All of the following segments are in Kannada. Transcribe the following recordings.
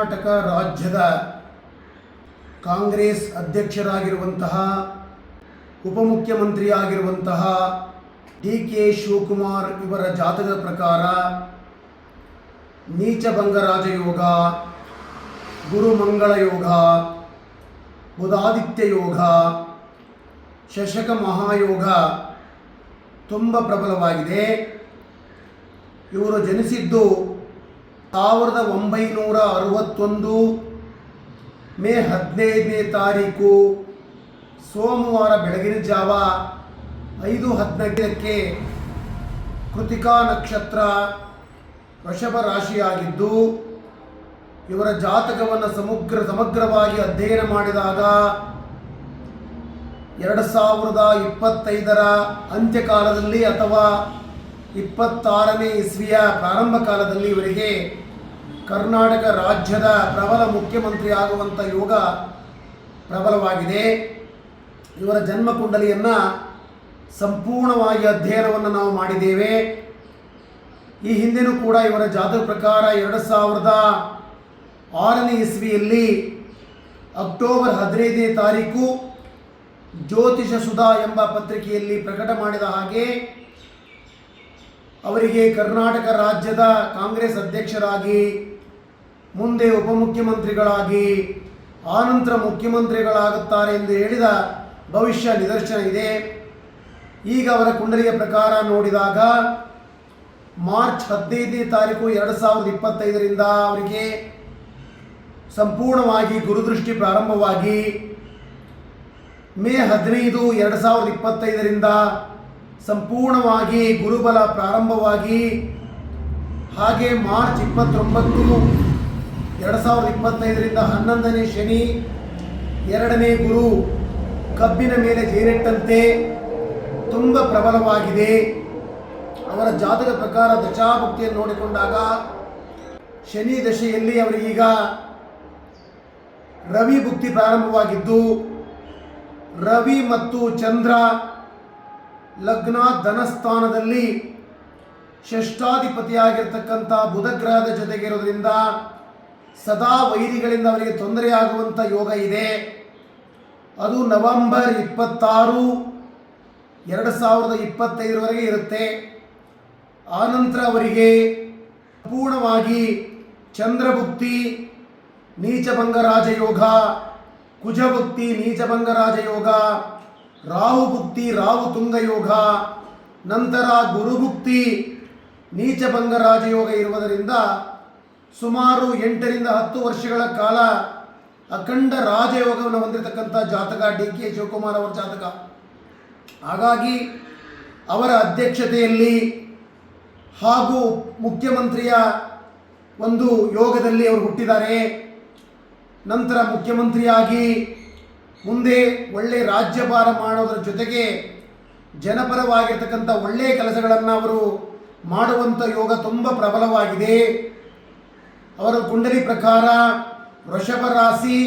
ಕರ್ನಾಟಕ ರಾಜ್ಯದ ಕಾಂಗ್ರೆಸ್ ಅಧ್ಯಕ್ಷರಾಗಿರುವಂತಹ, ಉಪಮುಖ್ಯಮಂತ್ರಿಯಾಗಿರುವಂತಹ ಡಿ ಕೆ ಶಿವಕುಮಾರ್ ಇವರ ಜಾತಕದ ಪ್ರಕಾರ ನೀಚಭಂಗ ರಾಜಯೋಗ ಗುರುಮಂಗಳ ಯೋಗ ಬುಧಾದಿತ್ಯ ಯೋಗ ಶಶಕ ಮಹಾಯೋಗ ತುಂಬ ಪ್ರಬಲವಾಗಿದೆ. ಇವರು ಜನಿಸಿದ್ದು ಸಾವಿರದ ಒಂಬೈನೂರ ಅರವತ್ತೊಂದು ಮೇ ಹದಿನೈದನೇ ತಾರೀಕು ಸೋಮವಾರ ಬೆಳಗಿನ ಜಾವ ಐದು ಹದಿನೈದಕ್ಕೆ ಕೃತಿಕಾ ನಕ್ಷತ್ರ ವೃಷಭ ರಾಶಿಯಾಗಿದ್ದು, ಇವರ ಜಾತಕವನ್ನು ಸಮಗ್ರ ಸಮಗ್ರವಾಗಿ ಅಧ್ಯಯನ ಮಾಡಿದಾಗ ಎರಡು ಸಾವಿರದ ಇಪ್ಪತ್ತೈದರ ಅಂತ್ಯಕಾಲದಲ್ಲಿ ಅಥವಾ ಇಪ್ಪತ್ತಾರನೇ ಇಸ್ವಿಯ ಪ್ರಾರಂಭ ಕಾಲದಲ್ಲಿ ಇವರಿಗೆ ಕರ್ನಾಟಕ ರಾಜ್ಯದ ಪ್ರಬಲ ಮುಖ್ಯಮಂತ್ರಿ ಆಗುವಂಥ ಯೋಗ ಪ್ರಬಲವಾಗಿದೆ. ಇವರ ಜನ್ಮ ಕುಂಡಲಿಯನ್ನು ಸಂಪೂರ್ಣವಾಗಿ ಅಧ್ಯಯನವನ್ನು ನಾವು ಮಾಡಿದ್ದೇವೆ. ಈ ಹಿಂದೆನೂ ಕೂಡ ಇವರ ಜಾತಕ ಪ್ರಕಾರ ಎರಡು ಸಾವಿರದ ಆರನೇ ಇಸ್ವಿಯಲ್ಲಿ ಅಕ್ಟೋಬರ್ ಹದಿನೈದನೇ ತಾರೀಕು ಜ್ಯೋತಿಷ ಸುಧಾ ಎಂಬ ಪತ್ರಿಕೆಯಲ್ಲಿ ಪ್ರಕಟ ಮಾಡಿದ ಹಾಗೆ ಅವರಿಗೆ ಕರ್ನಾಟಕ ರಾಜ್ಯದ ಕಾಂಗ್ರೆಸ್ ಅಧ್ಯಕ್ಷರಾಗಿ ಮುಂದೆ ಉಪಮುಖ್ಯಮಂತ್ರಿಗಳಾಗಿ, ಆನಂತರ ಮುಖ್ಯಮಂತ್ರಿಗಳಾಗುತ್ತಾರೆ ಎಂದು ಹೇಳಿದ ಭವಿಷ್ಯ ನಿದರ್ಶನ ಇದೆ. ಈಗ ಅವರ ಕುಂಡಲಿಯ ಪ್ರಕಾರ ನೋಡಿದಾಗ, ಮಾರ್ಚ್ ಹದಿನೈದನೇ ತಾರೀಕು ಎರಡು ಸಾವಿರದ ಇಪ್ಪತ್ತೈದರಿಂದ ಅವರಿಗೆ ಸಂಪೂರ್ಣವಾಗಿ ಗುರುದೃಷ್ಟಿ ಪ್ರಾರಂಭವಾಗಿ, ಮೇ ಹದಿನೈದು ಎರಡು ಸಾವಿರದ ಇಪ್ಪತ್ತೈದರಿಂದ ಸಂಪೂರ್ಣವಾಗಿ ಗುರುಬಲ ಪ್ರಾರಂಭವಾಗಿ, ಹಾಗೆ ಮಾರ್ಚ್ ಇಪ್ಪತ್ತೊಂಬತ್ತು ಎರಡು ಸಾವಿರದ ಇಪ್ಪತ್ತೈದರಿಂದ ಹನ್ನೊಂದನೇ ಶನಿ, ಎರಡನೇ ಗುರು ಕಬ್ಬಿನ ಮೇಲೆ ಜೇರಿಟ್ಟಂತೆ ತುಂಬ ಪ್ರಬಲವಾಗಿದೆ. ಅವರ ಜಾತಕ ಪ್ರಕಾರ ದಶಾಭಕ್ತಿಯನ್ನು ನೋಡಿಕೊಂಡಾಗ ಶನಿ ದಶೆಯಲ್ಲಿ ಅವರಿಗೀಗ ರವಿ ಭುಕ್ತಿ ಪ್ರಾರಂಭವಾಗಿದ್ದು, ರವಿ ಮತ್ತು ಚಂದ್ರ ಲಗ್ನ ಧನಸ್ಥಾನದಲ್ಲಿ ಷಷ್ಠಾಧಿಪತಿಯಾಗಿರ್ತಕ್ಕಂಥ ಬುಧಗ್ರಹದ ಜೊತೆಗಿರೋದ್ರಿಂದ ಸದಾ ವೈರಿಗಳಿಂದ ಅವರಿಗೆ ತೊಂದರೆಯಾಗುವಂಥ ಯೋಗ ಇದೆ. ಅದು ನವೆಂಬರ್ ಇಪ್ಪತ್ತಾರು, ಎರಡು ಸಾವಿರದ ಇಪ್ಪತ್ತೈದರವರೆಗೆ ಇರುತ್ತೆ. ಆನಂತರ ಅವರಿಗೆ ಪೂರ್ಣವಾಗಿ ಚಂದ್ರಭುಕ್ತಿ ನೀಚಭಂಗ ರಾಜಯೋಗ ಕುಜಭುಕ್ತಿ ನೀಚಭಂಗ ರಾಜಯೋಗ ರಾಹು ಭುಕ್ತಿ ರಾಹು ತುಂಗ ಯೋಗ ನಂತರ ಗುರುಭುಕ್ತಿ ನೀಚಭಂಗ ರಾಜಯೋಗ ಇರುವುದರಿಂದ ಸುಮಾರು ಎಂಟರಿಂದ ಹತ್ತು ವರ್ಷಗಳ ಕಾಲ ಅಖಂಡ ರಾಜಯೋಗವನ್ನು ಹೊಂದಿರತಕ್ಕಂಥ ಜಾತಕ ಡಿ ಕೆ ಶಿವಕುಮಾರ್ ಅವರ ಜಾತಕ. ಹಾಗಾಗಿ ಅವರ ಅಧ್ಯಕ್ಷತೆಯಲ್ಲಿ ಹಾಗೂ ಮುಖ್ಯಮಂತ್ರಿಯ ಒಂದು ಯೋಗದಲ್ಲಿ ಅವರು ಹುಟ್ಟಿದ್ದಾರೆ. ನಂತರ ಮುಖ್ಯಮಂತ್ರಿಯಾಗಿ ಮುಂದೆ ಒಳ್ಳೆ ರಾಜ್ಯಭಾರ ಮಾಡೋದರ ಜೊತೆಗೆ ಜನಪರವಾಗಿರ್ತಕ್ಕಂಥ ಒಳ್ಳೆಯ ಕೆಲಸಗಳನ್ನು ಅವರು ಮಾಡುವಂಥ ಯೋಗ ತುಂಬ ಪ್ರಬಲವಾಗಿದೆ. ಅವರ ಕುಂಡಲಿ ಪ್ರಕಾರ ವೃಷಭ ರಾಶಿ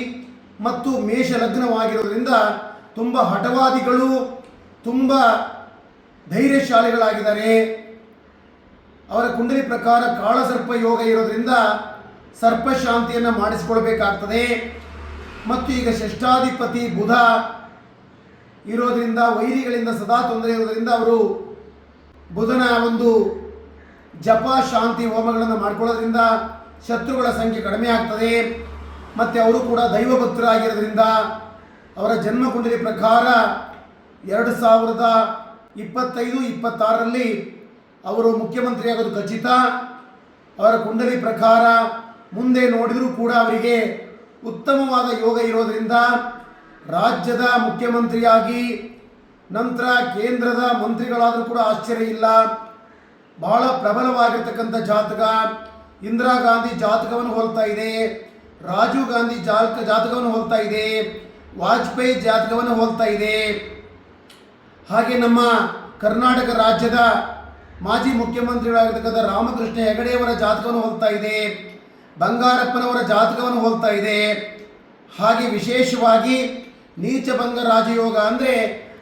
ಮತ್ತು ಮೇಷ ಲಗ್ನವಾಗಿರೋದ್ರಿಂದ ತುಂಬ ಹಠವಾದಿಗಳು, ತುಂಬ ಧೈರ್ಯಶಾಲಿಗಳಾಗಿದ್ದಾರೆ. ಅವರ ಕುಂಡಲಿ ಪ್ರಕಾರ ಕಾಳಸರ್ಪ ಯೋಗ ಇರೋದ್ರಿಂದ ಸರ್ಪ ಶಾಂತಿಯನ್ನು ಮಾಡಿಸಿಕೊಳ್ಬೇಕಾಗ್ತದೆ. ಮತ್ತು ಈಗ ಷಷ್ಠಾಧಿಪತಿ ಬುಧ ಇರೋದರಿಂದ, ವೈರಿಗಳಿಂದ ಸದಾ ತೊಂದರೆ ಇರೋದರಿಂದ ಅವರು ಬುಧನ ಒಂದು ಜಪ, ಶಾಂತಿ, ಹೋಮಗಳನ್ನು ಮಾಡ್ಕೊಳ್ಳೋದ್ರಿಂದ ಶತ್ರುಗಳ ಸಂಖ್ಯೆ ಕಡಿಮೆ ಆಗ್ತದೆ. ಮತ್ತು ಅವರು ಕೂಡ ದೈವ ಭಕ್ತರಾಗಿರೋದ್ರಿಂದ ಅವರ ಜನ್ಮ ಕುಂಡಲಿ ಪ್ರಕಾರ ಎರಡು ಸಾವಿರದ ಇಪ್ಪತ್ತೈದು, ಇಪ್ಪತ್ತಾರರಲ್ಲಿ ಅವರು ಮುಖ್ಯಮಂತ್ರಿ ಆಗೋದು ಖಚಿತ. ಅವರ ಕುಂಡಲಿ ಪ್ರಕಾರ ಮುಂದೆ ನೋಡಿದರೂ ಕೂಡ ಅವರಿಗೆ ಉತ್ತಮವಾದ ಯೋಗ ಇರೋದರಿಂದ ರಾಜ್ಯದ ಮುಖ್ಯಮಂತ್ರಿಯಾಗಿ ನಂತರ ಕೇಂದ್ರದ ಮಂತ್ರಿಗಳಾದರೂ ಕೂಡ ಆಶ್ಚರ್ಯ ಇಲ್ಲ. ಬಹಳ ಪ್ರಬಲವಾಗಿರ್ತಕ್ಕಂಥ ಜಾತಕ. ಇಂದಿರಾ ಗಾಂಧಿ ಜಾತಕವನ್ನು ಹೋಲ್ತಾ ಇದೆ. ರಾಜೀವ್ ಗಾಂಧಿ ಜಾತಕ ಜಾತಕವನ್ನು ಹೋಲ್ತಾ ಇದೆ. ವಾಜಪೇಯಿ ಜಾತಕವನ್ನು ಹೋಲ್ತಾ ಇದೆ. ಹಾಗೆ ನಮ್ಮ ಕರ್ನಾಟಕ ರಾಜ್ಯದ ಮಾಜಿ ಮುಖ್ಯಮಂತ್ರಿಗಳಾಗಿರ್ತಕ್ಕಂಥ ರಾಮಕೃಷ್ಣ ಹೆಗಡೆಯವರ ಜಾತಕವನ್ನು ಹೋಲ್ತಾ ಇದೆ. ಬಂಗಾರಪ್ಪನವರ ಜಾತಕವನ್ನು ಹೋಲ್ತಾ ಇದೆ. ಹಾಗೆ ವಿಶೇಷವಾಗಿ ನೀಚಭಂಗ ರಾಜಯೋಗ ಅಂದರೆ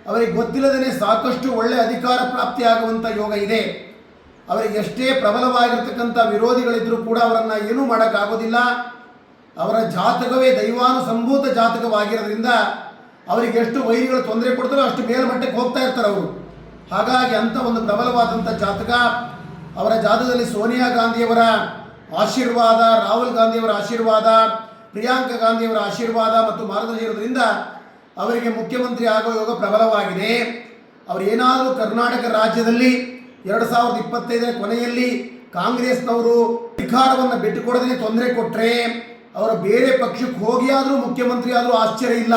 ಅವರಿಗೆ ಗೊತ್ತಿಲ್ಲದೇ ಸಾಕಷ್ಟು ಒಳ್ಳೆ ಅಧಿಕಾರ ಪ್ರಾಪ್ತಿಯಾಗುವಂಥ ಯೋಗ ಇದೆ. ಅವರಿಗೆ ಎಷ್ಟೇ ಪ್ರಬಲವಾಗಿರ್ತಕ್ಕಂಥ ವಿರೋಧಿಗಳಿದ್ದರೂ ಕೂಡ ಅವರನ್ನು ಏನೂ ಮಾಡೋಕ್ಕಾಗೋದಿಲ್ಲ. ಅವರ ಜಾತಕವೇ ದೈವಾನುಸಂಭೂತ ಜಾತಕವಾಗಿರೋದ್ರಿಂದ ಅವರಿಗೆ ಎಷ್ಟು ವೈರಿಗಳು ತೊಂದರೆ ಕೊಡ್ತಾರೋ ಅಷ್ಟು ಮೇಲ್ಮಟ್ಟಕ್ಕೆ ಹೋಗ್ತಾ ಇರ್ತಾರೆ ಅವರು. ಹಾಗಾಗಿ ಅಂಥ ಒಂದು ಪ್ರಬಲವಾದಂಥ ಜಾತಕ, ಅವರ ಜಾತಕದಲ್ಲಿ ಸೋನಿಯಾ ಗಾಂಧಿಯವರ ಆಶೀರ್ವಾದ, ರಾಹುಲ್ ಗಾಂಧಿಯವರ ಆಶೀರ್ವಾದ, ಪ್ರಿಯಾಂಕಾ ಗಾಂಧಿಯವರ ಆಶೀರ್ವಾದ ಮತ್ತು ಮಾರ್ಗದರ್ಶಿ ಇರೋದ್ರಿಂದ ಅವರಿಗೆ ಮುಖ್ಯಮಂತ್ರಿ ಆಗೋ ಯೋಗ ಪ್ರಬಲವಾಗಿದೆ. ಅವರು ಏನಾದರೂ ಕರ್ನಾಟಕ ರಾಜ್ಯದಲ್ಲಿ ಎರಡು ಸಾವಿರದ ಇಪ್ಪತ್ತೈದರ ಕೊನೆಯಲ್ಲಿ ಕಾಂಗ್ರೆಸ್ನವರು ಅಧಿಕಾರವನ್ನು ಬಿಟ್ಟುಕೊಡದೇ ತೊಂದರೆ ಕೊಟ್ಟರೆ ಅವರು ಬೇರೆ ಪಕ್ಷಕ್ಕೆ ಹೋಗಿ ಆದರೂ ಮುಖ್ಯಮಂತ್ರಿ ಆದರೂ ಆಶ್ಚರ್ಯ ಇಲ್ಲ.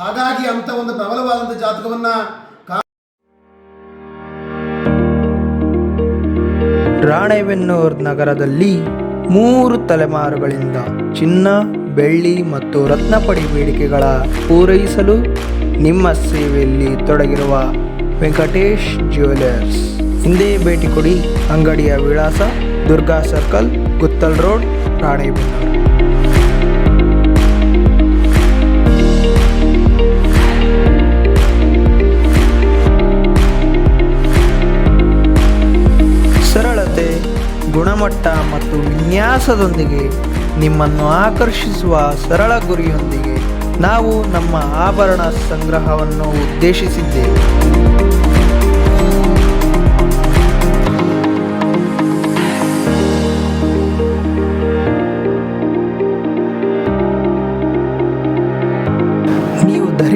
ಹಾಗಾಗಿ ಅಂಥ ಒಂದು ಪ್ರಬಲವಾದಂಥ ಜಾತಕವನ್ನು ರಾಣೆಬೆನ್ನೂರು ನಗರದಲ್ಲಿ ಮೂರು ತಲೆಮಾರುಗಳಿಂದ ಚಿನ್ನ, ಬೆಳ್ಳಿ ಮತ್ತು ರತ್ನಪಡಿ ಬೇಡಿಕೆಗಳ ಪೂರೈಸಲು ನಿಮ್ಮ ಸೇವೆಯಲ್ಲಿ ತೊಡಗಿರುವ ವೆಂಕಟೇಶ್ ಜ್ಯುವೆಲರ್ಸ್. ಹಿಂದೆ ಭೇಟಿ ಕೊಡಿ ಅಂಗಡಿಯ ವಿಳಾಸ ದುರ್ಗಾ ಸರ್ಕಲ್, ಗುತ್ತಲ್ ರೋಡ್, ರಾಣೆಬೆನ್ನೂರು. ಸರಳತೆ, ಗುಣಮಟ್ಟ ಮತ್ತು ವಿನ್ಯಾಸದೊಂದಿಗೆ ನಿಮ್ಮನ್ನು ಆಕರ್ಷಿಸುವ ಸರಳ ಗುರಿಯೊಂದಿಗೆ ನಾವು ನಮ್ಮ ಆಭರಣ ಸಂಗ್ರಹವನ್ನು ಉದ್ದೇಶಿಸಿದ್ದೇವೆ.